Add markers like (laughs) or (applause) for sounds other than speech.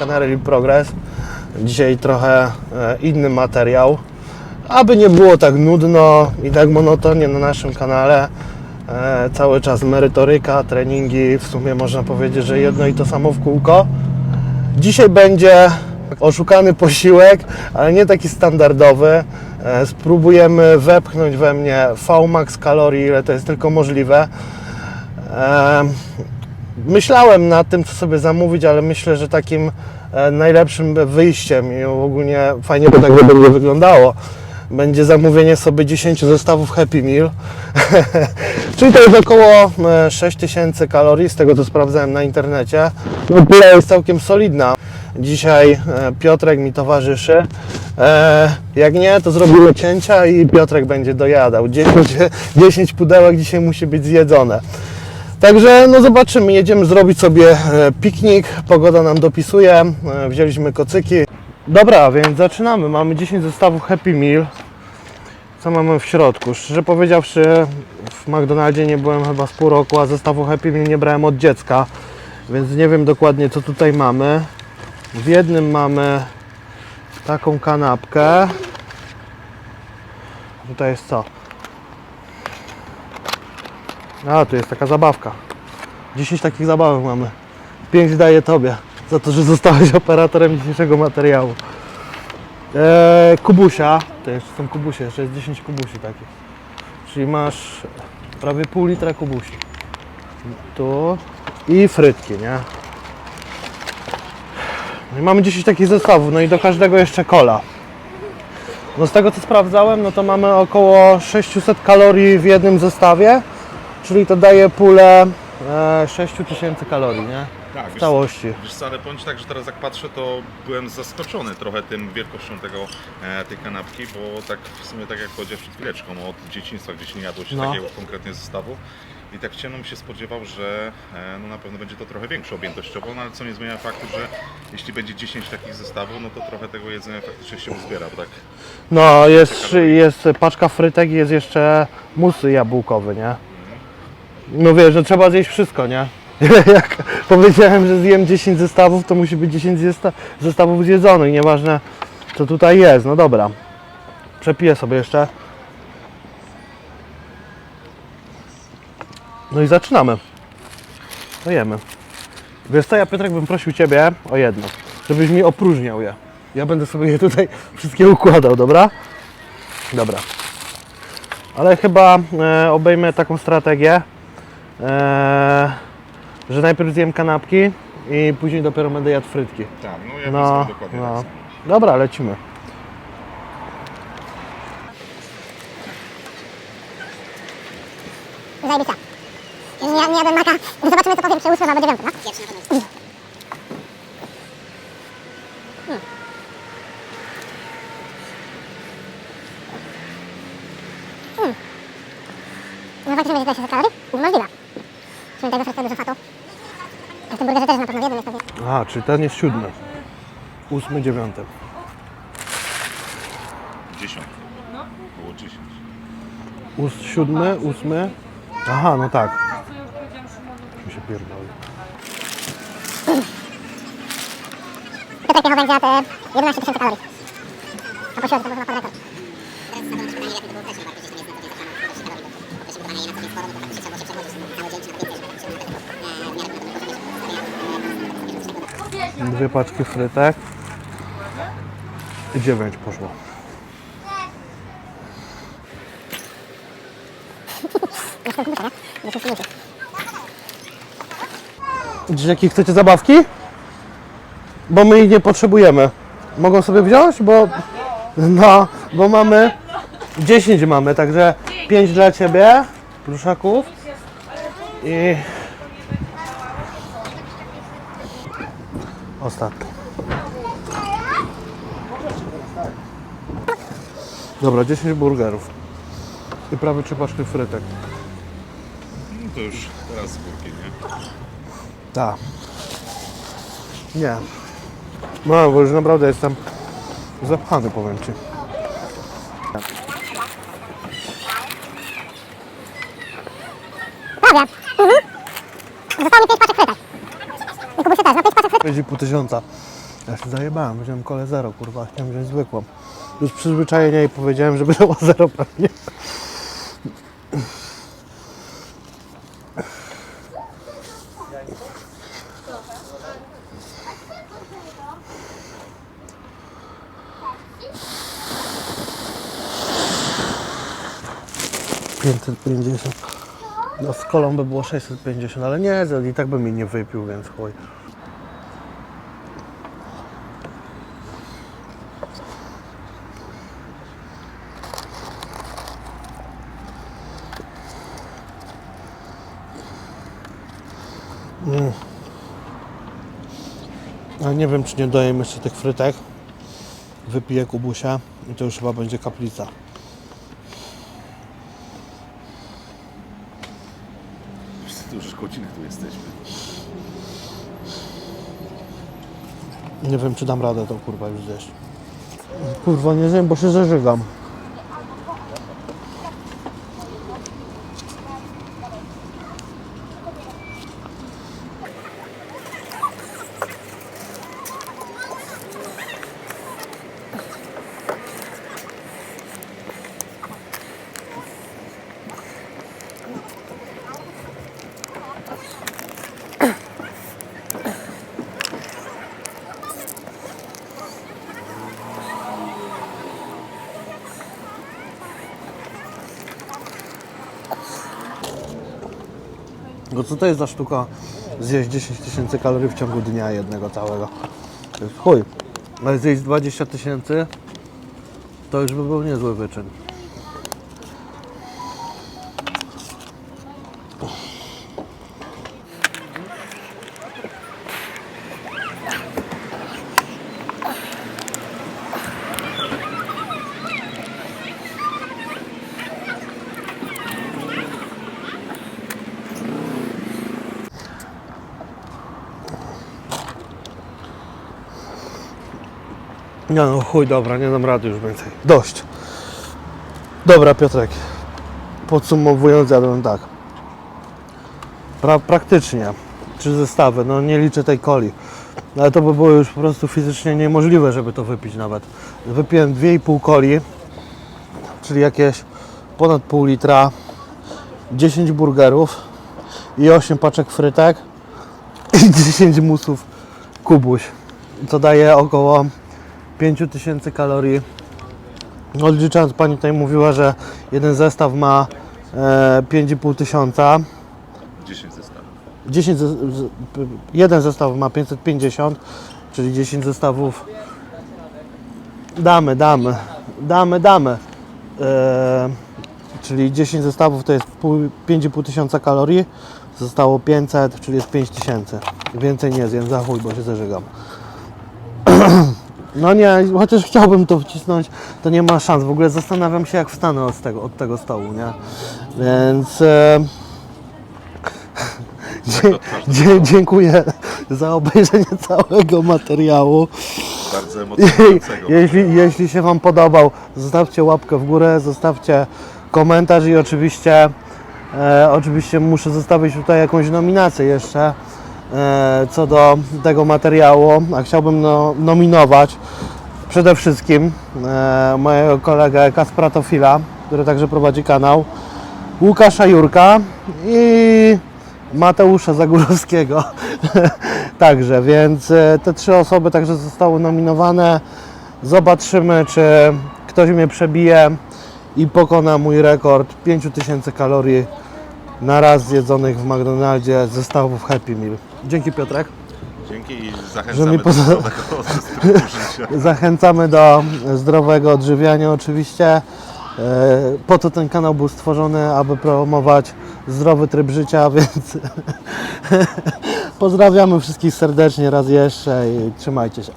Real Progress. Dzisiaj trochę e, inny materiał, aby nie było tak nudno i tak monotonnie na naszym kanale. E, Cały czas merytoryka, treningi, w sumie można powiedzieć, że jedno i to samo w kółko. Dzisiaj będzie oszukany posiłek, ale nie taki standardowy. E, Spróbujemy wepchnąć we mnie VMAX kalorii, ile to jest tylko możliwe. Myślałem nad tym, co sobie zamówić, ale myślę, że takim najlepszym wyjściem i ogólnie fajnie to tak będzie wyglądało, będzie zamówienie sobie 10 zestawów Happy Meal. (laughs) Czyli to jest około e, 6000 kalorii, z tego co sprawdzałem na internecie. No pula jest całkiem solidna. Dzisiaj e, Piotrek mi towarzyszy. E, Jak nie, to zrobimy cięcia i Piotrek będzie dojadał. 10, 10 (laughs) pudełek dzisiaj musi być zjedzone. Także no zobaczymy, jedziemy zrobić sobie e, piknik, pogoda nam dopisuje, e, wzięliśmy kocyki. Dobra, więc zaczynamy, mamy 10 zestawów Happy Meal. Co mamy w środku? Szczerze powiedziawszy, w McDonaldzie nie byłem chyba z pół roku, a zestawu Happy Meal nie brałem od dziecka, więc nie wiem dokładnie co tutaj mamy. W jednym mamy taką kanapkę. Tutaj jest co? A, tu jest taka zabawka. 10 takich zabawek mamy. 5 daję Tobie za to, że zostałeś operatorem dzisiejszego materiału. Eee, kubusia, to jeszcze są kubusie, jeszcze jest 10 kubusi takich. Czyli masz prawie pół litra kubusi. Tu i frytki, nie? No i mamy 10 takich zestawów, no i do każdego jeszcze kola. No z tego co sprawdzałem, no to mamy około 600 kalorii w jednym zestawie, czyli to daje pulę e, 6000 kalorii, nie? Tak, W wiesz, całości. wiesz co, ale bądź tak, że teraz jak patrzę, to byłem zaskoczony trochę tym wielkością tego, e, tej kanapki, bo tak w sumie tak jak powiedziałeś przed chwileczką, od dzieciństwa gdzieś nie jadło się No. takiego konkretnie zestawu. I tak ciemno mi się spodziewał, że e, no na pewno będzie to trochę większe objętościowo, no ale co nie zmienia faktu, że jeśli będzie 10 takich zestawów, no to trochę tego jedzenia faktycznie się uzbiera, bo tak No jest, jest paczka frytek i jest jeszcze mus jabłkowy, nie? No wiesz, że trzeba zjeść wszystko, nie? (laughs) Jak powiedziałem, że zjem 10 zestawów, to musi być 10 zesta- zestawów zjedzonych, nieważne co tutaj jest. No dobra, przepiję sobie jeszcze. No i zaczynamy. To jemy. Wiesz co, ja Piotrek bym prosił Ciebie o jedno, żebyś mi opróżniał je. Ja będę sobie je tutaj wszystkie układał, dobra? Dobra. Ale chyba e, obejmę taką strategię, że najpierw zjem kanapki i później dopiero będę jadł frytki. tak, no ja No, dokładnie no. tak samo. Dobra, lecimy. Zajebiście. Nie, nie jadłem maka. Zobaczymy co powiem przy ósmym albo dziewiątym, no? Na pewno. No faktycznie będzie 600 kalorii? Możliwe. Czyli tego frytego dużo fatu. A burgerze też na pewno w jednym jest pewnie. Aha, czyli ten jest siódmy. Ósmy, dziewiąty. 10. Było 10. Ós, siódmy, ósmy. Aha, no tak. Mi się pierdoli. Piotrek będzie jadł e, 11 tysięcy kalorii. A po środku to był chyba pod rekord. Dwie paczki frytek. I dziewięć poszło. Jakie chcecie zabawki? Bo my ich nie potrzebujemy. Mogą sobie wziąć, bo no, bo mamy 10 mamy, także 5 dla ciebie, pluszaków i ostatni. Dobra, 10 burgerów i prawie 3 paczki frytek. No to już teraz górki, nie? Tak. Nie. No, bo już naprawdę jestem zapchany, powiem Ci. Prawie. Mhm. Zostało mi 5 paczek frytek. I kubusie też, 5 paczek frytek. 5,5 tysiąca. Ja się zajebałem, wziąłem kolę zero, kurwa, chciałem wziąć zwykłą. Już przyzwyczajenie i powiedziałem, żeby było (laughs) zero pewnie. Pięćset pięćdziesiąt. No z kolą by było 650, ale nie, i tak bym jej nie wypił, więc chuj. A nie wiem, czy nie dajemy jeszcze tych frytek. Wypiję kubusia i to już chyba będzie kaplica. Tu już godzinę tu jesteśmy. Nie wiem, czy dam radę to kurwa już zjeść. Kurwa, nie wiem, bo się zażygam. Co to jest za sztuka zjeść 10 tysięcy kalorii w ciągu dnia jednego całego? To jest chuj. Ale zjeść 20 tysięcy to już by był niezły wyczyn. Nie no chuj, dobra, nie dam rady już więcej. Dość. Dobra Piotrek, podsumowując jadłem tak. Pra, praktycznie, trzy zestawy, no nie liczę tej coli. Ale to by było już po prostu fizycznie niemożliwe, żeby to wypić nawet. Wypiłem 2,5 coli, czyli jakieś ponad pół litra, 10 burgerów i 8 paczek frytek i (laughs) 10 musów kubuś, co daje około 5000 kalorii. Odliczając, pani tutaj mówiła, że jeden zestaw ma e, 5,5 tysiąca. 10 zestawów. 10 ze, jeden zestaw ma 550, czyli 10 zestawów. Damy, damy, damy, damy. E, czyli 10 zestawów to jest pół- 5,5 tysiąca kalorii. Zostało 500, czyli jest 5000. Więcej nie zjem, za chuj, bo się zażygam. No nie, chociaż chciałbym to wcisnąć, to nie ma szans. W ogóle zastanawiam się, jak wstanę od tego, od tego stołu, nie? Więc e, (laughs) dzie, dziękuję za obejrzenie (laughs) całego materiału. Bardzo (laughs) emocjonującego. jeśli, jeśli się Wam podobał, zostawcie łapkę w górę, zostawcie komentarz i oczywiście, e, oczywiście muszę zostawić tutaj jakąś nominację jeszcze co do tego materiału, a chciałbym no, nominować przede wszystkim e, mojego kolegę Kaspra Tofila, który także prowadzi kanał, Łukasza Jurka i Mateusza Zagórzewskiego. (laughs) także, więc e, te trzy osoby także zostały nominowane. Zobaczymy, czy ktoś mnie przebije i pokona mój rekord 5000 kalorii na raz zjedzonych w McDonaldzie zestawów Happy Meal. Dzięki Piotrek. Dzięki i zachęcamy do zdrowego (laughs) życia. (laughs) Zachęcamy do zdrowego odżywiania oczywiście. E, Po to ten kanał był stworzony, aby promować zdrowy tryb życia, (laughs) więc pozdrawiamy wszystkich serdecznie raz jeszcze i trzymajcie się.